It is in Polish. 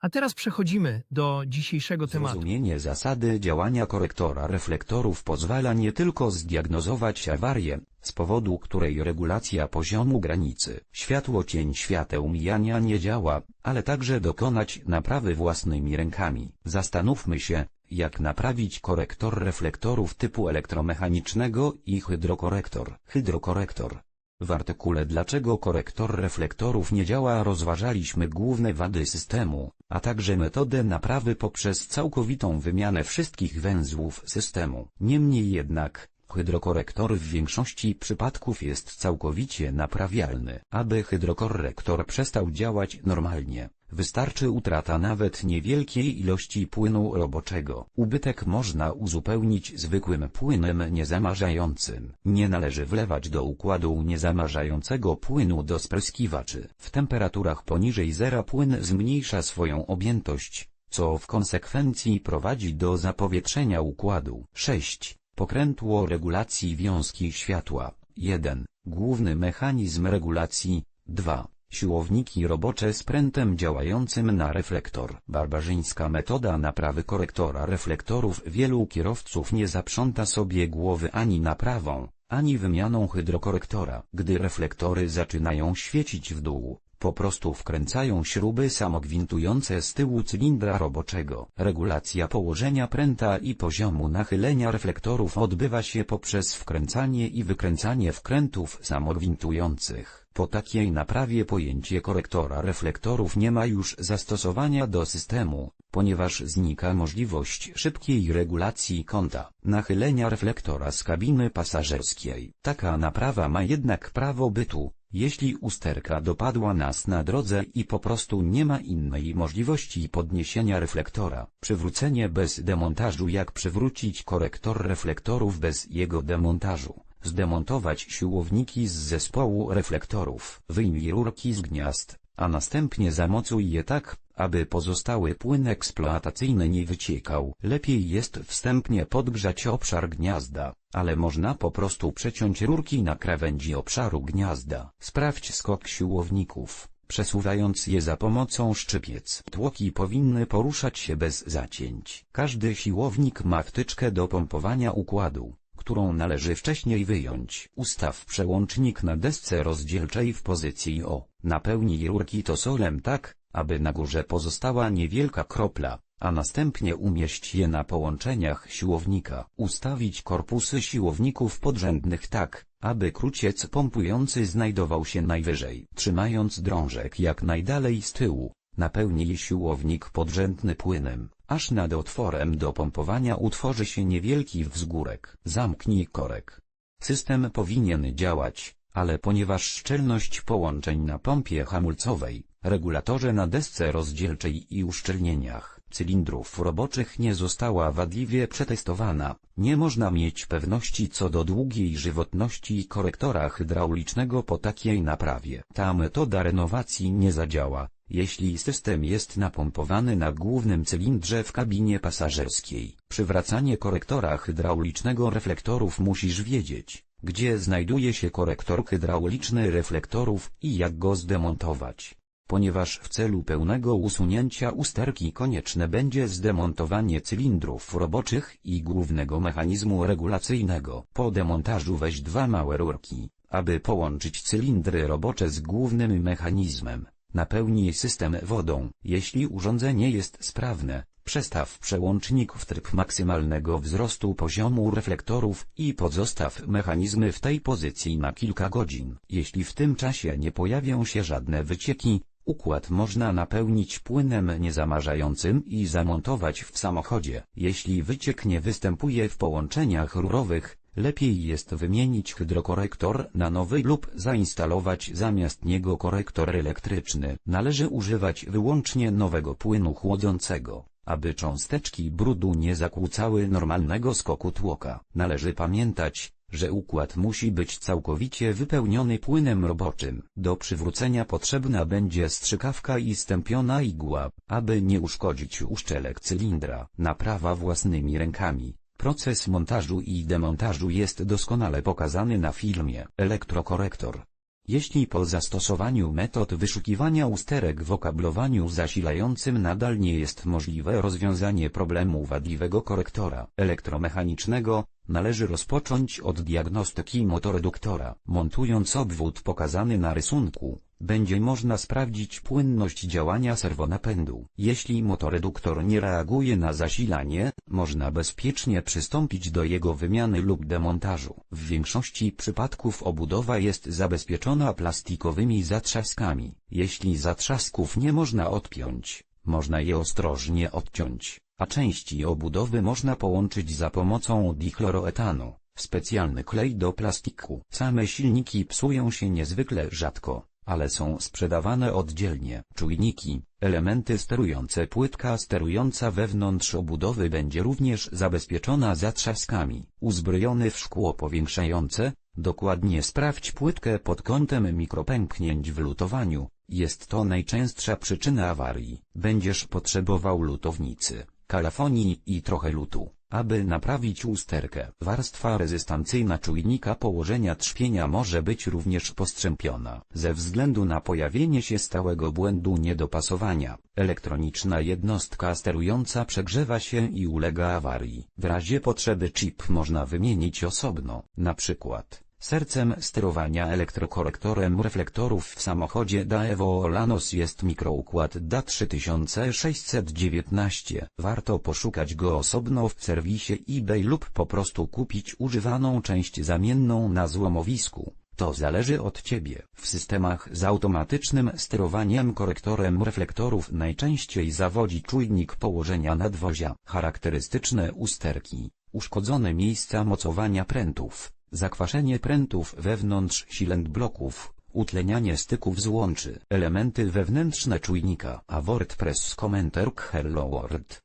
A teraz przechodzimy do dzisiejszego tematu. Zrozumienie zasady działania korektora reflektorów pozwala nie tylko zdiagnozować awarię, z powodu której regulacja poziomu granicy światło-cień świateł mijania nie działa, ale także dokonać naprawy własnymi rękami. Zastanówmy się, jak naprawić korektor reflektorów typu elektromechanicznego i hydrokorektor. Hydrokorektor. W artykule Dlaczego korektor reflektorów nie działa rozważaliśmy główne wady systemu, a także metodę naprawy poprzez całkowitą wymianę wszystkich węzłów systemu. Niemniej jednak, hydrokorektor w większości przypadków jest całkowicie naprawialny. Aby hydrokorektor przestał działać normalnie, wystarczy utrata nawet niewielkiej ilości płynu roboczego. Ubytek można uzupełnić zwykłym płynem niezamarzającym. Nie należy wlewać do układu niezamarzającego płynu do spryskiwaczy. W temperaturach poniżej zera płyn zmniejsza swoją objętość, co w konsekwencji prowadzi do zapowietrzenia układu. 6. Pokrętło regulacji wiązki światła. 1. Główny mechanizm regulacji. 2. Siłowniki robocze z prętem działającym na reflektor. Barbarzyńska metoda naprawy korektora reflektorów wielu kierowców nie zaprząta sobie głowy ani naprawą, ani wymianą hydrokorektora. Gdy reflektory zaczynają świecić w dół, po prostu wkręcają śruby samogwintujące z tyłu cylindra roboczego. Regulacja położenia pręta i poziomu nachylenia reflektorów odbywa się poprzez wkręcanie i wykręcanie wkrętów samogwintujących. Po takiej naprawie pojęcie korektora reflektorów nie ma już zastosowania do systemu, ponieważ znika możliwość szybkiej regulacji kąta nachylenia reflektora z kabiny pasażerskiej. Taka naprawa ma jednak prawo bytu, jeśli usterka dopadła nas na drodze i po prostu nie ma innej możliwości podniesienia reflektora. Przywrócenie bez demontażu Jak przywrócić korektor reflektorów bez jego demontażu? Zdemontować siłowniki z zespołu reflektorów. Wyjmij rurki z gniazd, a następnie zamocuj je tak, aby pozostały płyn eksploatacyjny nie wyciekał. Lepiej jest wstępnie podgrzać obszar gniazda, ale można po prostu przeciąć rurki na krawędzi obszaru gniazda. Sprawdź skok siłowników, przesuwając je za pomocą szczypiec. Tłoki powinny poruszać się bez zacięć. Każdy siłownik ma wtyczkę do pompowania układu którą należy wcześniej wyjąć. Ustaw przełącznik na desce rozdzielczej w pozycji O. Napełnij rurki tosolem tak, aby na górze pozostała niewielka kropla, a następnie umieść je na połączeniach siłownika. Ustawić korpusy siłowników podrzędnych tak, aby kruciec pompujący znajdował się najwyżej. Trzymając drążek jak najdalej z tyłu, napełnij siłownik podrzędny płynem, aż nad otworem do pompowania utworzy się niewielki wzgórek. Zamknij korek. System powinien działać, ale ponieważ szczelność połączeń na pompie hamulcowej, regulatorze na desce rozdzielczej i uszczelnieniach cylindrów roboczych nie została wadliwie przetestowana, nie można mieć pewności co do długiej żywotności korektora hydraulicznego po takiej naprawie. Ta metoda renowacji nie zadziała, jeśli system jest napompowany na głównym cylindrze w kabinie pasażerskiej. Przywracanie korektora hydraulicznego reflektorów musisz wiedzieć, gdzie znajduje się korektor hydrauliczny reflektorów i jak go zdemontować. Ponieważ w celu pełnego usunięcia usterki konieczne będzie zdemontowanie cylindrów roboczych i głównego mechanizmu regulacyjnego. Po demontażu weź dwa małe rurki, aby połączyć cylindry robocze z głównym mechanizmem. Napełnij system wodą. Jeśli urządzenie jest sprawne, przestaw przełącznik w tryb maksymalnego wzrostu poziomu reflektorów i pozostaw mechanizmy w tej pozycji na kilka godzin. Jeśli w tym czasie nie pojawią się żadne wycieki, układ można napełnić płynem niezamarzającym i zamontować w samochodzie. Jeśli wyciek nie występuje w połączeniach rurowych, Lepiej jest wymienić hydrokorektor na nowy lub zainstalować zamiast niego korektor elektryczny. Należy używać wyłącznie nowego płynu chłodzącego, aby cząsteczki brudu nie zakłócały normalnego skoku tłoka. Należy pamiętać, że układ musi być całkowicie wypełniony płynem roboczym. Do przywrócenia potrzebna będzie strzykawka i stępiona igła, aby nie uszkodzić uszczelek cylindra. Naprawa własnymi rękami. Proces montażu i demontażu jest doskonale pokazany na filmie Elektrokorektor. Jeśli po zastosowaniu metod wyszukiwania usterek w okablowaniu zasilającym nadal nie jest możliwe rozwiązanie problemu wadliwego korektora elektromechanicznego, należy rozpocząć od diagnostyki motoreduktora. Montując obwód pokazany na rysunku, będzie można sprawdzić płynność działania serwonapędu. Jeśli motoreduktor nie reaguje na zasilanie, można bezpiecznie przystąpić do jego wymiany lub demontażu. W większości przypadków obudowa jest zabezpieczona plastikowymi zatrzaskami. Jeśli zatrzasków nie można odpiąć, można je ostrożnie odciąć, a części obudowy można połączyć za pomocą dichloroetanu, specjalny klej do plastiku. Same silniki psują się niezwykle rzadko, ale są sprzedawane oddzielnie. Czujniki, elementy sterujące płytka sterująca wewnątrz obudowy będzie również zabezpieczona zatrzaskami. Uzbrojony w szkło powiększające, dokładnie sprawdź płytkę pod kątem mikropęknięć w lutowaniu, jest to najczęstsza przyczyna awarii. Będziesz potrzebował lutownicy, kalafonii i trochę lutu, aby naprawić usterkę. Warstwa rezystancyjna czujnika położenia trzpienia może być również postrzępiona. Ze względu na pojawienie się stałego błędu niedopasowania, elektroniczna jednostka sterująca przegrzewa się i ulega awarii. W razie potrzeby chip można wymienić osobno, na przykład Sercem sterowania elektrokorektorem reflektorów w samochodzie Daewoo Lanos jest mikroukład DA3619. Warto poszukać go osobno w serwisie eBay lub po prostu kupić używaną część zamienną na złomowisku. To zależy od Ciebie. W systemach z automatycznym sterowaniem korektorem reflektorów najczęściej zawodzi czujnik położenia nadwozia. Charakterystyczne usterki, uszkodzone miejsca mocowania prętów, zakwaszenie prętów wewnątrz silentbloków, utlenianie styków złączy, elementy wewnętrzne czujnika. A WordPress Commenter Hello World